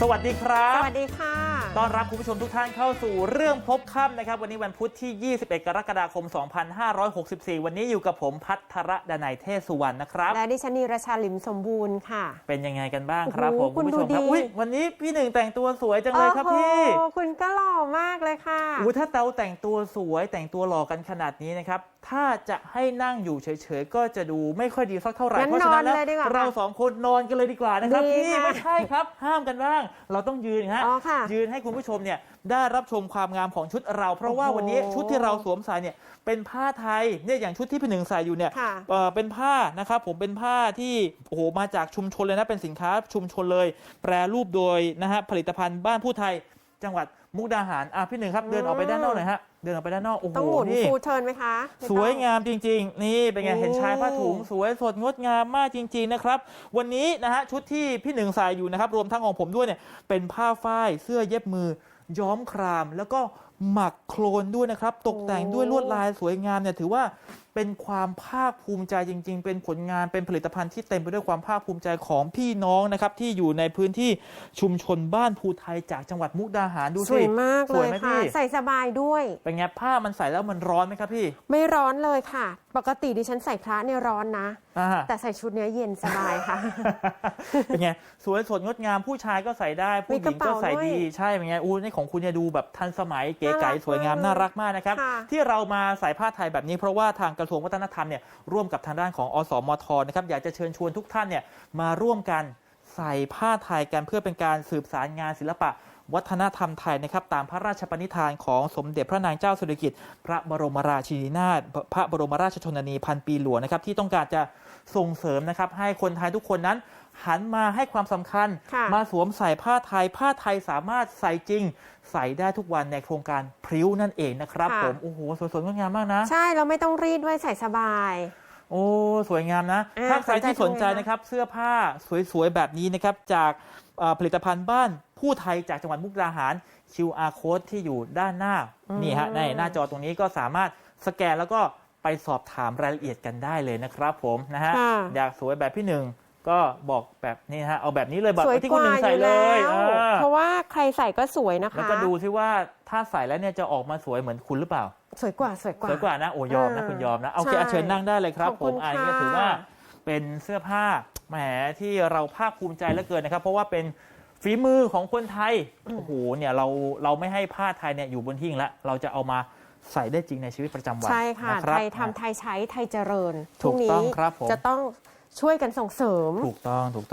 สวัสดีครับ สวัสดีค่ะ ต้อนรับคุณผู้ชมทุกท่านเข้าสู่เรื่องพบค่ำนะครับ วันนี้วันพุธที่ 21 กรกฎาคม 2564 วันนี้อยู่กับผมพัทรดนัยเทศสุวรรณนะครับ และดิฉันนีรชาลิมสมบูรณ์ค่ะ เป็นยังไงกันบ้างครับผมโอ้โหคุณผู้ชมคุณดูครับดีอุ้ยวันนี้พี่หนึ่งแต่งตัวสวยจังเลยครับพี่โอ้โหคุณก็หล่อมากเลยค่ะอู้ถ้าเตาแต่งตัวสวยแต่งตัวหล่อกันขนาดนี้นะครับถ้าจะให้นั่งอยู่เฉยๆ ก็จะดูไม่ค่อยดีสักเท่าไหร่งั้นเพราะฉะนั้นนอนเลยดีกว่าเราสองคนนอนกันเลยดีกว่านะครับดีพี่ค่ะไม่ใช่ครับ ห้ามกันบ้าง เราต้องยืนฮะอ๋อค่ะยืนให้คุณผู้ชมเนี่ยได้รับชมความงามของชุดเรา เพราะว่าโอ้โหวันนี้ชุดที่เราสวมใส่เนี่ยเป็นผ้าไทยเนี่ยอย่างชุดที่พี่หนึ่งใส่อยู่เนี่ยค่ะเอ่อเป็นผ้านะครับผมเป็นผ้าที่โอ้โหมาจากชุมชนเลยนะเป็นสินค้าชุมชนเลย แปรรูปโดยนะฮะผลิตภัณฑ์บ้านผู้ไทย จังหวัดมุกดาหารอะพี่หนึ่งครับเดินออกไปด้านนอกหน่อยฮะเดินออกไปด้านนอกโอ้โหต้องหมุนนี่ฟูลเทิร์นไหมคะไม่ต้องสวยงามจริง ๆ นี่เป็นไงโอ้ เห็นชายผ้าถุงสวยสดงดงามมากจริง ๆนะครับ วันนี้นะฮะชุดที่พี่หนึ่งใส่อยู่นะครับ รวมทั้งของผมด้วยเนี่ยเป็นผ้าฝ้ายเสื้อเย็บมือ ย้อมคราม แล้วก็ หมักโครนด้วยนะครับ ตกแต่งด้วยลวดลายสวยงามเนี่ยถือว่าเป็นความภาคภูมิใจจริง ๆ เป็นผลงานเป็นผลิตภัณฑ์ที่เต็มไปด้วยความภาคภูมิใจของพี่น้องนะครับ ที่อยู่ในพื้นที่ชุมชนบ้านภูไทยจากจังหวัดมุกดาหารดูสสิวยมากสเลวยยไหมค่ะ พี่ใส่สบายด้วย เป็นไงผ้ามันใส่แล้วมันร้อนไหมครับพี่ไม่ร้อนเลยค่ะ ปกติดิฉันใส่พระเนี่ยร้อนนะ อ่า แต่ใส่ชุดเนี้ยเย็นสบายค่ะ เป็นไงสวยสดงดงามผู้ชายก็ใส่ได้ ผู้หญิงก็ใส่ดีใช่เป็นไงอู้นี่ของคุณเนี่ยดูแบบทันสมัยเก๋ไก๋น่ารักสวยงามมากน่ารักมากนะครับค่ะที่เรามาใส่ผ้าไทยแบบนี้เพราะว่าทางกระทรวงวัฒนธรรมเนี่ยร่วมกับทางด้านของอสมทนะครับอยากจะเชิญชวนทุกท่านเนี่ยมาร่วมกันใส่ผ้าไทยกันเพื่อเป็นการสืบสารงานศิลปะวัฒนธรรมไทยนะครับตามพระราชปณิธานของสมเด็จพระนางเจ้าสิริกิติ์พระบรมราชินีนาถพระบรมราชชนนีพันปีหลวงนะครับที่ต้องการจะส่งเสริมนะครับให้คนไทยทุกคนนั้น หันมาให้ความสำคัญค่ะมาสวมใส่ผ้าไทย ผ้าไทยสามารถใส่จริง ใส่ได้ทุกวันในโครงการพริ้วนั่นเองนะครับค่ะผมโอ้โหสวยๆงดงามมากนะ ใช่เราไม่ต้องรีดด้วยใส่สบายโอ้สวยงามนะอ่าถ้าใครที่สนใจสนใจทำไงคะนะครับเสื้อผ้าสวยๆแบบนี้นะครับจากเอ่อผลิตภัณฑ์บ้านผู้ไทยจากจังหวัดมุกดาหาร QR code ที่อยู่ด้านหน้านี่ฮะในหน้าจอตรงนี้ก็สามารถสแกนแล้วก็ไปสอบถามรายละเอียดกันได้เลยนะครับผมนะฮะค่ะอยากสวยแบบพี่หนึ่ง ก็บอกแบบนี้นะฮะเอาแบบนี้เลยแบบสวยที่กคุณว่าหนึ่งอใส่ยู่เลแล้ยวเออเพราะว่าใครใส่ก็สวยนะคะแล้วก็ดูซิว่าถ้าใส่แล้วเนี่ยจะออกมาสวยเหมือนคุณหรือเปล่า สวยกว่าสวยกว่า สวยกว่านะโอ้ยอมนะเออคุณยอมนะโอเคใช่อะเชิญนั่งได้เลยครับขอบผคุมณอันนี้ก็ค่ะ ถือว่าเป็นเสื้อผ้าแหมที่เราภาคภูมิใจเหลือเกินนะครับ เพราะว่าเป็นฝีมือของคนไทยโอ้โหเนี่ยเราเราไม่ให้ผ้าไทยเนี่ยอยู่บนหิ้งแล้วเราจะเอามาใส่ได้จริงในชีวิตประจำวันใช่ค่ะนรับไทยทำไทยใช้ไทยเจริญถูกต้องครับผม จะต้อง ช่วยกันส่งเสริม ถูกต้องถูกต้อง